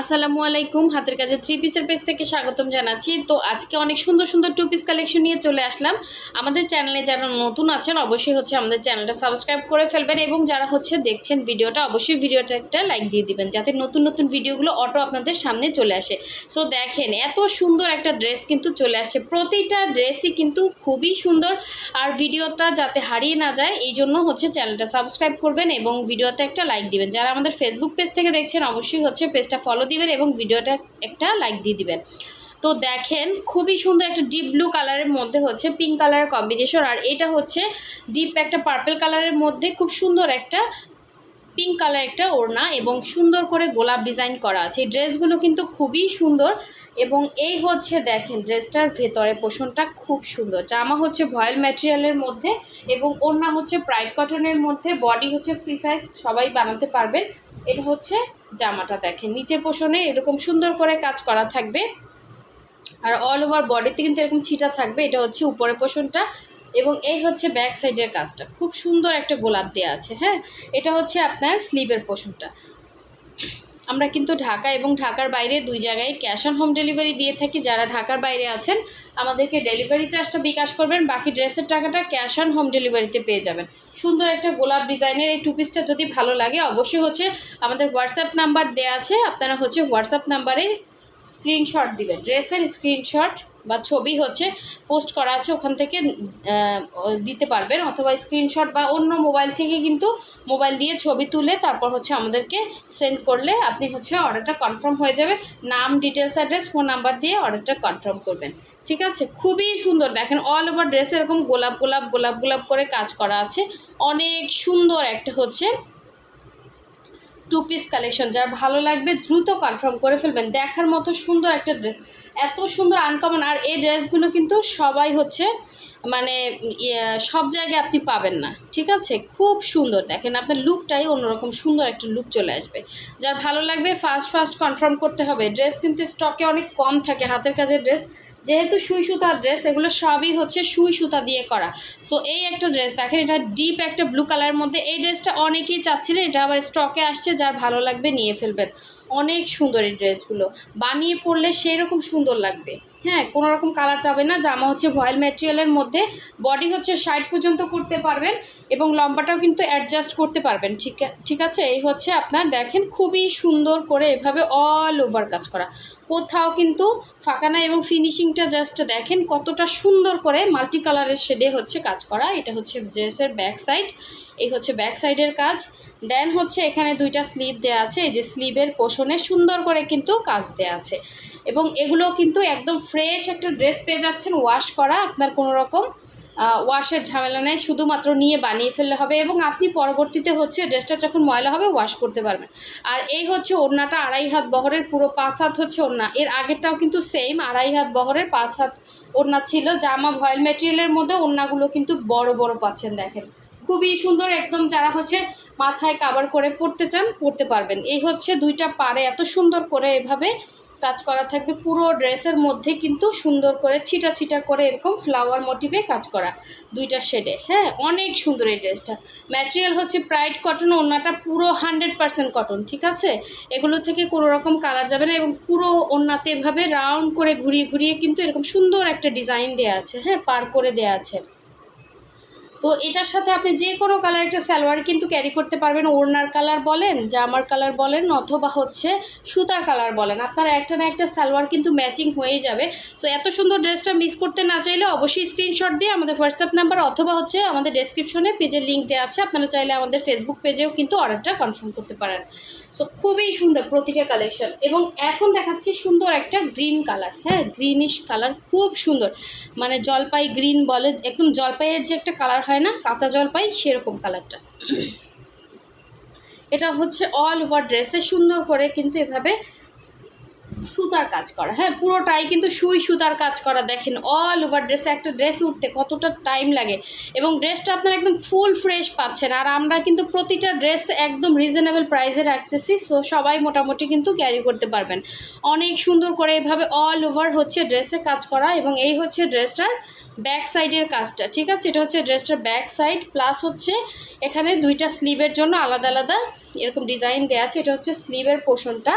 আসসালামু আলাইকুম। হাতের কাছে থ্রি পিসের পেজ থেকে স্বাগতম জানাচ্ছি। তো আজকে অনেক সুন্দর সুন্দর টু পিস কালেকশন নিয়ে চলে আসলাম। আমাদের চ্যানেলে যারা নতুন আছেন, অবশ্যই হচ্ছে আমাদের চ্যানেলটা সাবস্ক্রাইব করে ফেলবেন এবং যারা হচ্ছে দেখছেন ভিডিওটা, অবশ্যই ভিডিওটা একটা লাইক দিয়ে দিবেন, যাতে নতুন নতুন ভিডিওগুলো অটো আপনাদের সামনে চলে আসে। সো দেখেন, এত সুন্দর একটা ড্রেস কিন্তু চলে আসছে। প্রতিটা ড্রেসই কিন্তু খুবই সুন্দর। আর ভিডিওটা যাতে হারিয়ে না যায়, এই জন্য হচ্ছে চ্যানেলটা সাবস্ক্রাইব করবেন এবং ভিডিওতে একটা লাইক দিবেন। যারা আমাদের ফেসবুক পেজ থেকে দেখছেন, অবশ্যই হচ্ছে পেজটা ফলো দিবেন এবং ভিডিওটা একটা লাইক দিয়ে দিবেন। তো দেখেন, খুবই সুন্দর একটা ডিপ ব্লু কালারের মধ্যে হচ্ছে পিঙ্ক কালারের কম্বিনেশন আর এটা হচ্ছে ডিপ একটা পার্পল কালারের মধ্যে খুব সুন্দর একটা পিঙ্ক কালার একটা ওড়না এবং সুন্দর করে গোলাপ ডিজাইন করা আছে। এই ড্রেসগুলো কিন্তু খুবই সুন্দর এবং এই হচ্ছে দেখেন ড্রেসটার ভেতরে পোষণটা খুব সুন্দর। জামা হচ্ছে ভয়েল ম্যাটেরিয়ালের মধ্যে এবং ওড়না হচ্ছে প্রাইড কটনের মধ্যে বডি হচ্ছে ফ্রি সাইজ সবাই বানাতে পারবেন। এটা হচ্ছে জামাটা দেখেন। নিচের পোষণে এরকম সুন্দর করে কাজ করা থাকবে। আর অল ওভার বডিতে কিন্তু এরকম ছিটা থাকবে। এটা হচ্ছে উপরে পোষণটা এবং এই হচ্ছে ব্যাক সাইডের কাজটা। খুব সুন্দর একটা গোলাপ দেওয়া আছে হ্যাঁ? এটা হচ্ছে আপনার স্লিভের পোষণটা। আমরা কিন্তু ঢাকা এবং ঢাকার বাইরে দুই জায়গায় ক্যাশ অন হোম ডেলিভারি দিয়ে থাকি। যারা ঢাকার বাইরে আছেন, আমাদেরকে ডেলিভারি চার্জটা বিকাশ করবেন। বাকি ড্রেসের টাকাটা ক্যাশ অন হোম ডেলিভারিতে পেয়ে যাবেন। সুন্দর একটা গোলাপ ডিজাইনের এই টুপিসটা যদি ভালো লাগে, অবশ্যই হচ্ছে আমাদের হোয়াটসঅ্যাপ নাম্বার দেওয়া আছে। আপনারা হচ্ছে হোয়াটসঅ্যাপ নাম্বারে স্ক্রিনশট দিবেন। ড্রেসের স্ক্রিনশট বা ছবি হচ্ছে, পোস্ট করা আছে ওখান থেকে দিতে পারবেন অথবা স্ক্রিনশট বা অন্য মোবাইল থেকে কিন্তু মোবাইল দিয়ে ছবি তুলে তারপর হচ্ছে আমাদেরকে সেন্ড করলে আপনি হচ্ছে অর্ডারটা কনফার্ম হয়ে যাবে। নাম ডিটেলস অ্যাড্রেস ফোন নাম্বার দিয়ে অর্ডারটা কনফার্ম করবেন। ঠিক আছে? খুবই সুন্দর। দেখেন অল ওভার ড্রেস এরকম গোলাপ গোলাপ গোলাপ গোলাপ করে কাজ করা আছে। অনেক সুন্দর একটা হচ্ছে টু পিস কালেকশন যার ভালো লাগবে দ্রুত কনফার্ম করে ফেলবেন। দেখার মতো সুন্দর একটা ড্রেস এত সুন্দর আনকমন আর এই ড্রেসগুলো কিন্তু সবাই হচ্ছে মানে ইয়ে, সব জায়গায় আপনি পাবেন না। ঠিক আছে? খুব সুন্দর। দেখেন আপনার লুকটাই অন্যরকম সুন্দর একটা লুক চলে আসবে। যার ভালো লাগবে ফার্স্ট ফার্স্ট কনফার্ম করতে হবে। ড্রেস কিন্তু স্টকে অনেক কম থাকে। হাতের কাজের ড্রেস যেহেতু সুই সুতার ড্রেস এগুলো সবই হচ্ছে সুই সুতা দিয়ে করা। সো এই একটা ড্রেস দেখেন এটা ডিপ একটা ব্লু কালারের মধ্যে, এই ড্রেসটা অনেকেই চাচ্ছিলেন, এটা আবার স্টকে আসছে, যার ভালো লাগবে নিয়ে ফেলবেন। অনেক সুন্দর এই ড্রেসগুলো বানিয়ে পরলে সেই রকম সুন্দর লাগবে। হ্যাঁ কোনো রকম কালার চাবে না, জামা হচ্ছে ভয়েল ম্যাটেরিয়ালের মধ্যে বডি হচ্ছে ষাট পর্যন্ত করতে পারবেন এবং লম্বাটাও কিন্তু অ্যাডজাস্ট করতে পারবেন, ঠিক ঠিক আছে? এই হচ্ছে আপনার, দেখেন খুবই সুন্দর করে এভাবে অল ওভার কাজ করা। কোথাও কিন্তু ফাঁকা না এবং ফিনিশিংটা জাস্ট দেখেন কতটা সুন্দর করে মাল্টি কালারের শেডে হচ্ছে কাজ করা। এটা হচ্ছে ড্রেসের ব্যাক সাইড এই হচ্ছে ব্যাক সাইডের কাজ। দেন হচ্ছে এখানে দুইটা স্লিভ দেওয়া আছে, এই যে স্লিভের পোষণে সুন্দর করে কিন্তু কাজ দেওয়া আছে। এবং এগুলো কিন্তু একদম ফ্রেশ একটা ড্রেস পেয়ে যাচ্ছেন ওয়াশ করা, আপনার কোনো রকম ওয়াশের ঝামেলা নেই, শুধুমাত্র নিয়ে বানিয়ে ফেললে হবে এবং আপনি পরবর্তীতে হচ্ছে ড্রেসটা যখন ময়লা হবে ওয়াশ করতে পারবেন। আর এই হচ্ছে ওড়নাটা আড়াই হাত বহরের, পুরো পাঁচ হাত হচ্ছে ওড়না। এর আগেরটাও কিন্তু সেম আড়াই হাত বহরের, পাঁচ হাত ওড়না ছিল জামা ভয়েল মেটেরিয়ালের মধ্যে ওড়নাগুলো কিন্তু বড় বড় পাচ্ছেন দেখেন। খুবই সুন্দর একদম যারা হচ্ছে মাথায় কাভার করে পড়তে চান, পড়তে পারবেন। এই হচ্ছে দুইটা পারে এত সুন্দর করে এভাবে কাজ করা থাকবে। পুরো ড্রেসের মধ্যে কিন্তু সুন্দর করে ছিটা ছিটা করে এরকম ফ্লাওয়ার মোটিভে কাজ করা দুইটা শেডে হ্যাঁ অনেক সুন্দর এই ড্রেসটা ম্যাটেরিয়াল হচ্ছে প্রাইড কটন ওড়নাটা পুরো হান্ড্রেড পার্সেন্ট কটন ঠিক আছে? এগুলো থেকে কোনো রকম কালার যাবে না এবং পুরো ওড়নাতে এভাবে রাউন্ড করে ঘুরিয়ে ঘুরিয়ে কিন্তু এরকম সুন্দর একটা ডিজাইন দেওয়া আছে। হ্যাঁ পার করে দেওয়া আছে। সো এটার সাথে আপনি যে কোনো কালার একটা সালোয়ার কিন্তু ক্যারি করতে পারবেন। ওড়নার কালার বলেন, জামার কালার বলেন, অথবা হচ্ছে সুতার কালার বলেন। আপনার একটা না একটা সালোয়ার কিন্তু ম্যাচিং হয়ে যাবে। সো এত সুন্দর ড্রেসটা মিস করতে না চাইলে অবশ্যই স্ক্রিনশট দিয়ে আমাদের হোয়াটসঅ্যাপ নাম্বার অথবা হচ্ছে আমাদের ডেসক্রিপশনে পেজের লিঙ্ক দেওয়া আছে। আপনারা চাইলে আমাদের ফেসবুক পেজেও কিন্তু অর্ডারটা কনফার্ম করতে পারেন। সো খুবই সুন্দর প্রতিটা কালেকশন এবং এখন দেখাচ্ছি সুন্দর একটা গ্রিন কালার হ্যাঁ গ্রিনিশ কালার খুব সুন্দর। মানে জলপাই গ্রিন বলে, একদম জলপাইয়ের যে একটা কালার হয় না, কাঁচা জল পাই, সেরকম কালারটা এটা হচ্ছে অল ওভার ড্রেসে সুন্দর করে কিন্তু এভাবে সুতার কাজ করা। হ্যাঁ পুরোটাই কিন্তু সুই সুতার কাজ করা, দেখেন অল ওভার ড্রেসে একটা ড্রেস উঠতে কতটা টাইম লাগে। এবং ড্রেসটা আপনারা একদম ফুল ফ্রেশ পাচ্ছেন। আর আমরা কিন্তু প্রতিটা ড্রেস একদম রিজনেবল প্রাইসে রাখতেছি সো সবাই মোটামুটি কিন্তু ক্যারি করতে পারবেন। অনেক সুন্দর করে এভাবে অল ওভার হচ্ছে ড্রেসে কাজ করা এবং এই হচ্ছে ড্রেসটার ব্যাক সাইডের কাজটা, ঠিক আছে? এটা হচ্ছে ড্রেসটার ব্যাক সাইড প্লাস হচ্ছে এখানে দুইটা স্লিভের জন্য আলাদা আলাদা এরকম ডিজাইন দেওয়া আছে। এটা হচ্ছে স্লিভের পোর্শনটা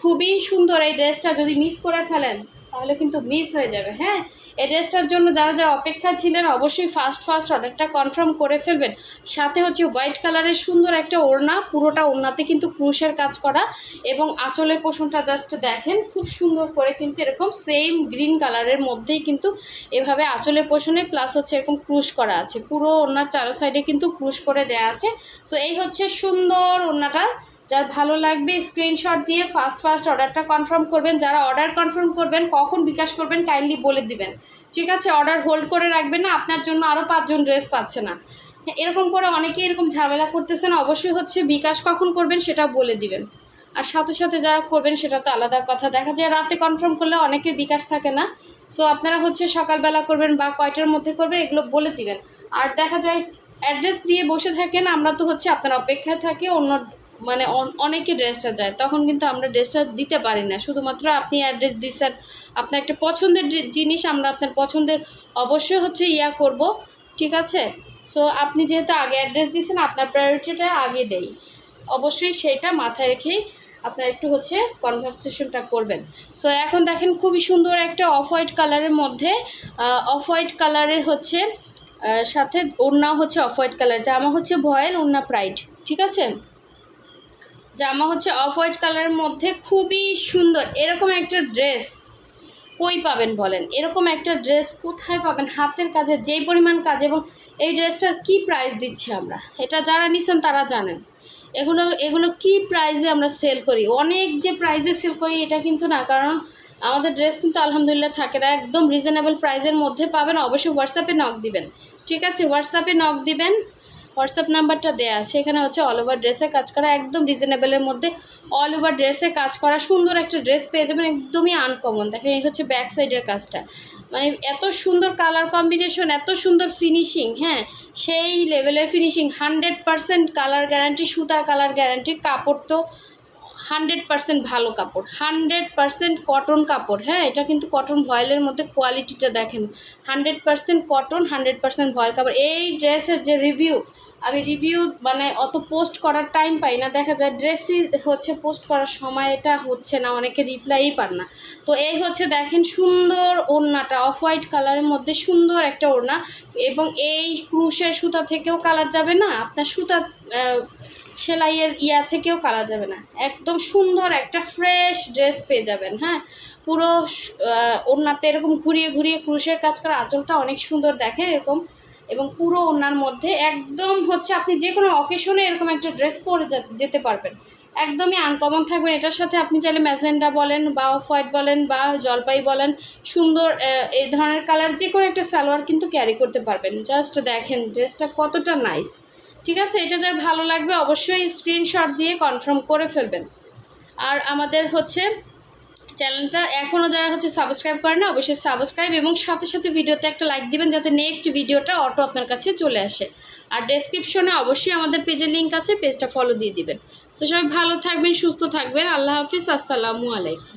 খুবই সুন্দর এই ড্রেসটা যদি মিস করে ফেলেন, তাহলে কিন্তু মিস হয়ে যাবে হ্যাঁ? এই ড্রেসটার জন্য যারা যারা অপেক্ষা ছিলেন, অবশ্যই ফার্স্ট ফার্স্ট অর্ডারটা কনফার্ম করে ফেলবেন। সাথে হচ্ছে হোয়াইট কালারের সুন্দর একটা ওড়না, পুরোটা ওড়নাতে কিন্তু ক্রুশের কাজ করা এবং আঁচলের পোষণটা জাস্ট দেখেন, খুব সুন্দর করে কিন্তু এরকম সেম গ্রিন কালারের মধ্যেই কিন্তু এভাবে আঁচলের পোষণে প্লাস হচ্ছে এরকম ক্রুশ করা আছে। পুরো ওড়নার চারো সাইডে কিন্তু ক্রুশ করে দেওয়া আছে। সো এই হচ্ছে সুন্দর ওড়নাটা। যার ভালো লাগবে স্ক্রিনশট দিয়ে ফার্স্ট ফার্স্ট অর্ডারটা কনফার্ম করবেন। যারা অর্ডার কনফার্ম করবেন, কখন বিকাশ করবেন কাইন্ডলি বলে দিবেন। ঠিক আছে অর্ডার হোল্ড করে রাখবেন না, আপনার জন্য আরও পাঁচজন ড্রেস পাচ্ছে না। এরকম করে অনেকেই এরকম ঝামেলা করতেছেন, অবশ্যই হচ্ছে বিকাশ কখন করবেন সেটা বলে দিবেন। আর সাথে সাথে যারা করবেন, সেটা তো আলাদা কথা। দেখা যায় রাতে কনফার্ম করলে অনেকের বিকাশ থাকে না। সো আপনারা হচ্ছে সকালবেলা করবেন বা কয়টার মধ্যে করবেন, এগুলো বলে দিবেন। আর দেখা যায় অ্যাড্রেস দিয়ে বসে থাকেন, আমরা তো হচ্ছে আপনার অপেক্ষায় থাকি, অন্য মানে অন- অনেকে ড্রেসটা যায় তখন কিন্তু আমরা ড্রেসটা দিতে পারি না। শুধুমাত্র আপনি অ্যাড্রেস দিচ্ছেন আপনার একটা পছন্দের জিনিস আমরা আপনার পছন্দের অবশ্যই হচ্ছে ইয়া করব, ঠিক আছে? সো আপনি যেহেতু আগে অ্যাড্রেস দিয়েছেন, আপনার প্রায়োরিটিটা আগে দেই। অবশ্যই সেটা মাথায় রেখেই আপনার একটু হচ্ছে কনভারসেশনটা করবেন। সো এখন দেখেন খুবই সুন্দর একটা অফ হোয়াইট কালারের মধ্যে অফ হোয়াইট কালারের হচ্ছে সাথে ওড়না হচ্ছে অফ হোয়াইট কালার জামা হচ্ছে ভয়েল, ওড়না প্রাইড ঠিক আছে? জামা হচ্ছে অফ হোয়াইট কালারের মধ্যে খুবই সুন্দর। এরকম একটা ড্রেস কই পাবেন বলেন? এরকম একটা ড্রেস কোথায় পাবেন? হাতের কাজে, যেই পরিমাণ কাজ এবং এই ড্রেসটার কি প্রাইস দিচ্ছি আমরা? এটা যারা নিছেন তারা জানেন। এগুলো এগুলো কি প্রাইসে আমরা সেল করি? অনেক যে প্রাইসে সেল করি এটা কিন্তু না, কারণ আমাদের ড্রেস কিন্তু আলহামদুলিল্লাহ থাকে না। একদম রিজনেবল প্রাইসের মধ্যে পাবেন। অবশ্যই হোয়াটসঅ্যাপে নক দিবেন। ঠিক আছে? হোয়াটসঅ্যাপে নক দিবেন। হোয়াটসঅ্যাপ নাম্বারটা দেওয়া আছে। এখানে হচ্ছে অল ওভার ড্রেসে কাজ করা, একদম রিজনেবলের মধ্যে অল ওভার ড্রেসে কাজ করা। সুন্দর একটা ড্রেস পেয়ে যাবেন, একদমই আনকমন দেখেন, এই হচ্ছে ব্যাক সাইডের কাজটা। মানে এত সুন্দর কালার কম্বিনেশন এত সুন্দর ফিনিশিং হ্যাঁ? সেই লেভেলের finishing hundred percent colour guarantee সুতার কালার গ্যারান্টি কাপড় তো হান্ড্রেড পার্সেন্ট ভালো কাপড়। হান্ড্রেড পার্সেন্ট কটন কাপড় হ্যাঁ? এটা কিন্তু কটন ভয়েলের মধ্যে কোয়ালিটিটা দেখেন। Hundred percent cotton hundred percent voile কাপড়। এই ড্রেসের যে রিভিউ আমি রিভিউ মানে অত পোস্ট করার টাইম পাই না। দেখা যায় ড্রেসই হচ্ছে পোস্ট করার সময় এটা হচ্ছে না, অনেকে রিপ্লাইই পান না। তো এই হচ্ছে দেখেন সুন্দর ওড়নাটা অফ হোয়াইট কালারের মধ্যে সুন্দর একটা ওড়না এবং এই ক্রুশের সুতা থেকেও কালার যাবে না, আপনার সুতা সেলাইয়ের ইয়া থেকেও কালার যাবে না। একদম সুন্দর একটা ফ্রেশ ড্রেস পেয়ে যাবেন হ্যাঁ? পুরো ওড়নাতে এরকম ঘুরিয়ে ঘুরিয়ে ক্রুশের কাজ করা আঁচলটা অনেক সুন্দর দেখে এরকম। এবং পুরো ওনার মধ্যে একদম হচ্ছে আপনি যে কোনো অকেশনে এরকম একটা ড্রেস পরে যেতে পারবেন। একদমই আনকমন থাকবেন এটার সাথে আপনি চাইলে ম্যাজেন্ডা বলেন বা অফ হোয়াইট বলেন বা জলপাই বলেন, সুন্দর এই ধরনের কালার যে কোনো একটা সালোয়ার কিন্তু ক্যারি করতে পারবেন। জাস্ট দেখেন ড্রেসটা কতটা নাইস ঠিক আছে? এটা যার ভালো লাগবে অবশ্যই স্ক্রিনশট দিয়ে কনফার্ম করে ফেলবেন। আর আমাদের হচ্ছে চ্যানেলটা এখনও যারা হচ্ছে সাবস্ক্রাইব করে না অবশ্যই সাবস্ক্রাইব এবং সাথে সাথে ভিডিওতে একটা লাইক দিবেন যাতে নেক্সট ভিডিওটা অটো আপনার কাছে চলে আসে। আর ডেসক্রিপশনে অবশ্যই আমাদের পেজের লিঙ্ক আছে পেজটা ফলো দিয়ে দিবেন। তো সবাই ভালো থাকবেন, সুস্থ থাকবেন, আল্লাহ হাফিজ, আসসালামু আলাইকুম।